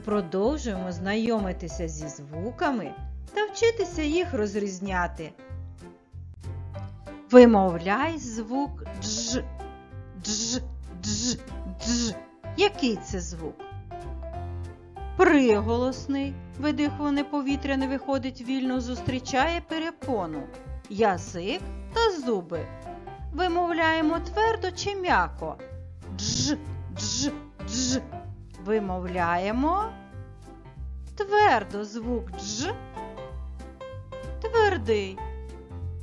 продовжуємо знайомитися зі звуками та вчитися їх розрізняти. Вимовляй звук дж. Дж, дж, дж. Який це звук? Приголосний, видихуване повітря не виходить вільно, зустрічає перепону, язик та зуби. Вимовляємо твердо чи м'яко. Дж, дж, дж. Вимовляємо твердо звук дж. Твердий.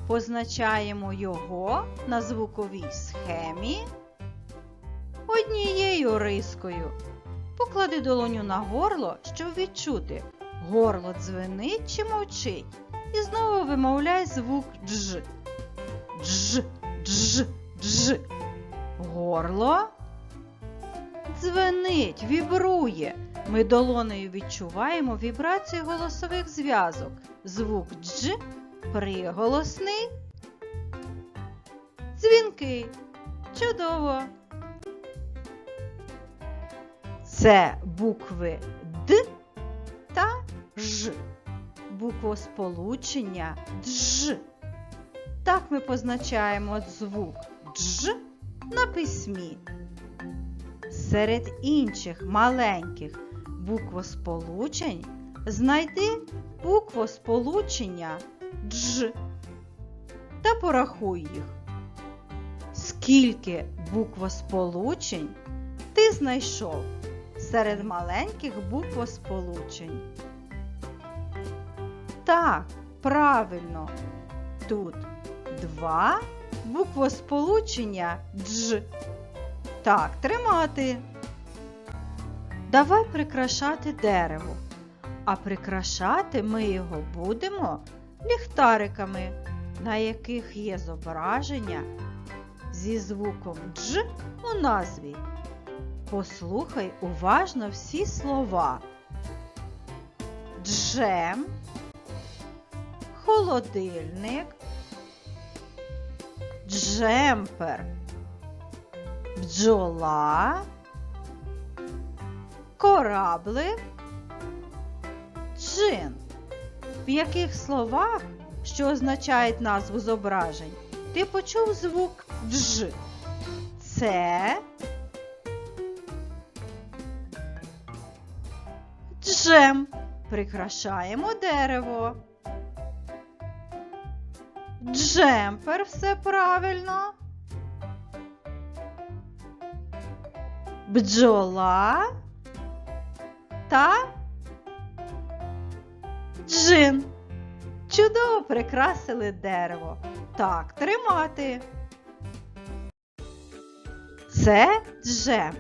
Позначаємо його на звуковій схемі однією рискою. Поклади долоню на горло, щоб відчути, горло дзвенить чи мовчить. І знову вимовляй звук дж. Дж, дж, дж. Горло дзвенить, вібрує. Ми долонею відчуваємо вібрацію голосових зв'язок. Звук дж приголосний. Дзвінкий. Чудово! Це букви Д та Ж. Буквосполучення дж. Так ми позначаємо звук дж на письмі. Серед інших маленьких буквосполучень знайди буквосполучення дж та порахуй їх. Скільки буквосполучень ти знайшов серед маленьких буквосполучень? Так, правильно. Тут два буквосполучення дж. Так, тримати. Давай прикрашати дерево. А прикрашати ми його будемо ліхтариками, на яких є зображення зі звуком дж у назві. Послухай уважно всі слова. Джем, холодильник, джемпер, бджола, кораблик, джин. В яких словах, що означають назву зображень, ти почув звук дж. Це джем. Прикрашаємо дерево. Джемпер все правильно. Бджола та джин. Чудово прикрасили дерево. Так, тримати. Це джем.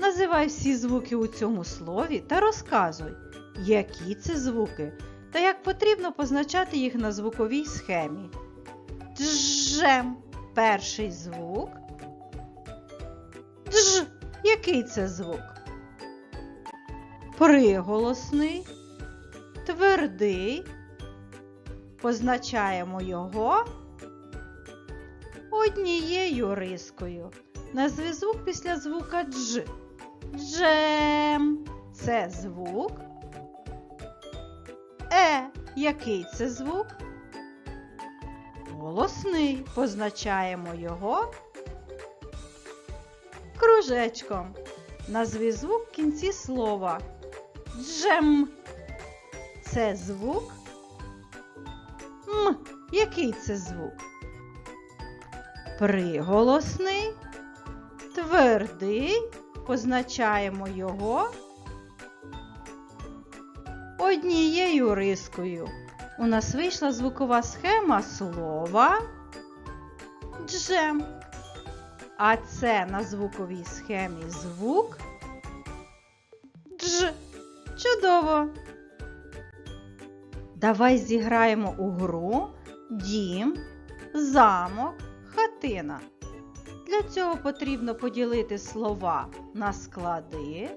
Називай всі звуки у цьому слові та розказуй, які це звуки та як потрібно позначати їх на звуковій схемі. Джем. Перший звук. Дж. Який це звук? Приголосний, твердий. Позначаємо його однією рискою. Назви звук після звука дж. Джем. Це звук. Е. Який це звук? Голосний. Позначаємо його кружечком. Назви звук в кінці слова. Джем. Це звук. М. Який це звук? Приголосний. Твердий. Позначаємо його однією рискою. У нас вийшла звукова схема слова джем. А це на звуковій схемі звук дж. Чудово! Давай зіграємо у гру дім, замок, хатина. Для цього потрібно поділити слова на склади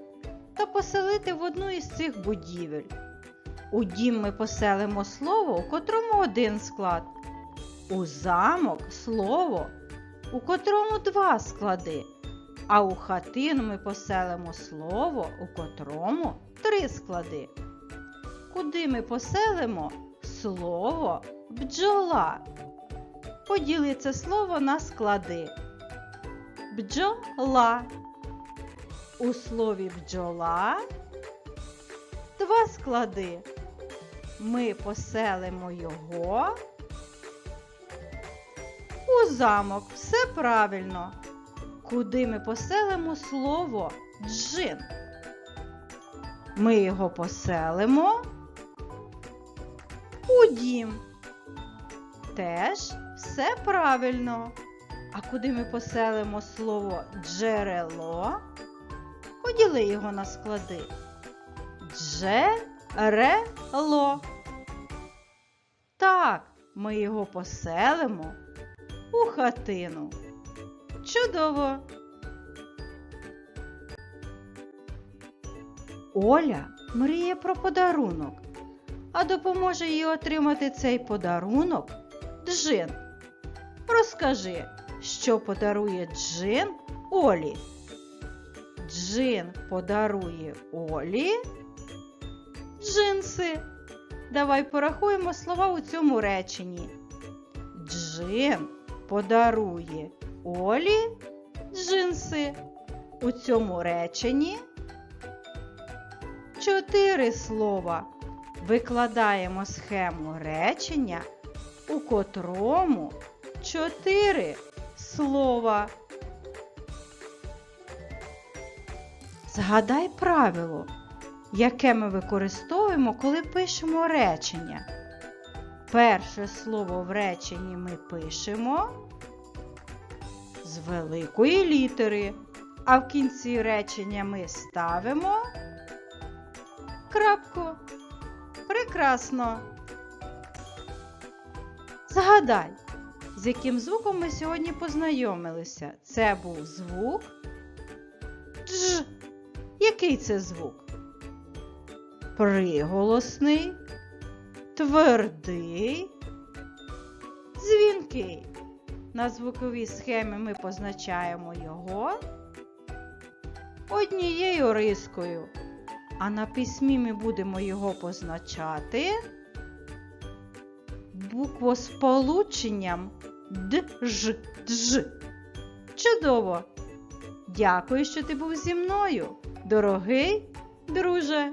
та поселити в одну із цих будівель. У дім ми поселимо слово, у котрому один склад. У замок слово, у котрому два склади. А у хатину ми поселимо слово, у котрому три склади. Куди ми поселимо слово бджола? Поділи це слово на склади. Бджола. У слові бджола два склади. Ми поселимо його замок. Все правильно. Куди ми поселимо слово джин? Ми його поселимо у дім. Теж все правильно. А куди ми поселимо слово джерело? Поділи його на склади. Джерело. Так, ми його поселимо у хатину. Чудово! Оля мріє про подарунок, а допоможе їй отримати цей подарунок Джин. Розкажи, що подарує Джин Олі. Джин подарує Олі джинси. Давай порахуємо слова у цьому реченні. Джин подарує Олі джинси. У цьому реченні чотири слова. Викладаємо схему речення, у котрому чотири слова. Згадай правило, яке ми використовуємо, коли пишемо речення. Перше слово в реченні ми пишемо з великої літери, а в кінці речення ми ставимо крапку. Прекрасно. Згадай, з яким звуком ми сьогодні познайомилися. Це був звук Дж. Який це звук? Приголосний, твердий, дзвінкий. На звуковій схемі ми позначаємо його однією рискою, а на письмі ми будемо його позначати буквосполученням дж, дж. Чудово! Дякую, що ти був зі мною, дорогий друже.